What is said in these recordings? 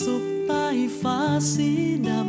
สุขใต้ฟ้าสีดำ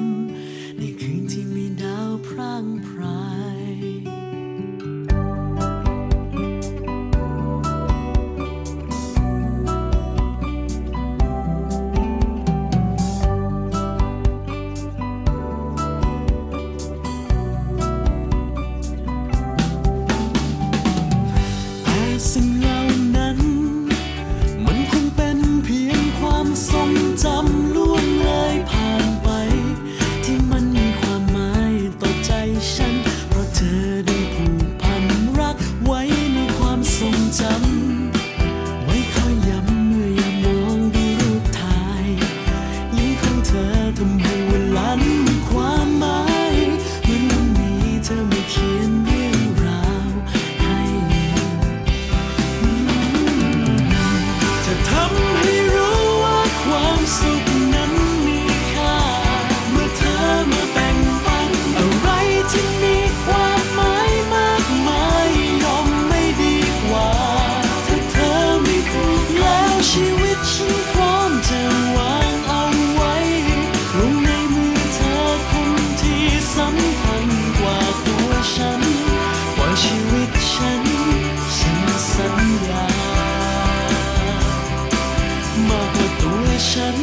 ฉัน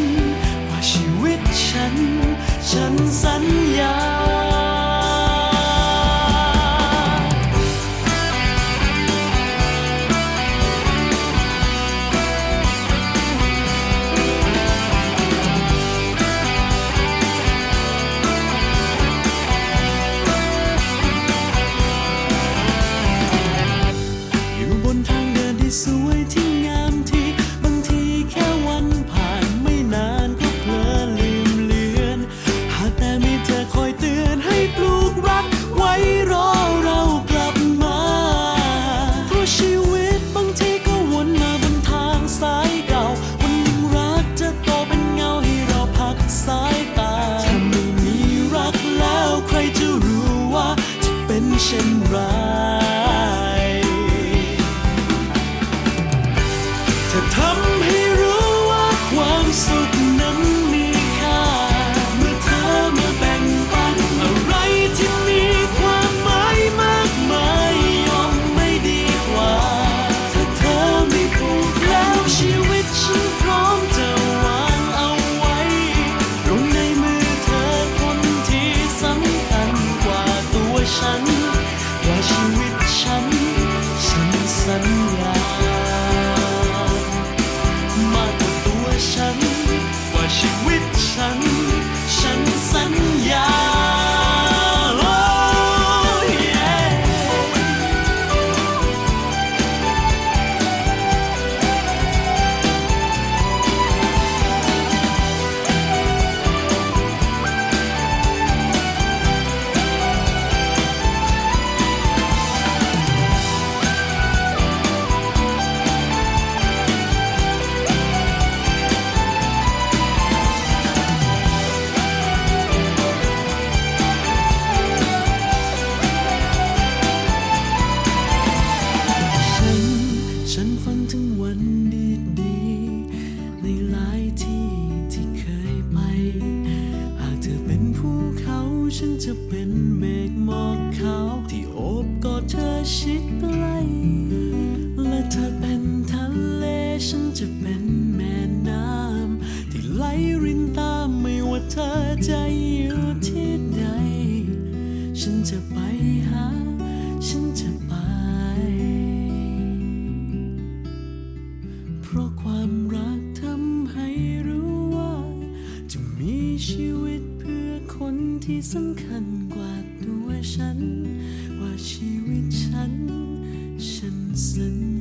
ว่าชีวิตฉัน ฉันสัญญาสวยที่ ฉันจะเป็นเมฆหมอกขาวที่โอบกอดเธอชิดใกล้และเธอเป็นทะเลฉันจะเป็นแม่น้ำที่ไหลรินตามไม่ว่าเธอจะอยู่ที่ใด ฉันจะไปหา ฉันจะไป เพราะความรักทำให้รู้ว่า จะมีชีวิตเพื่อ คนที่สำคัญกว่าตัวฉัน ว่าชีวิตฉัน ฉันสัญ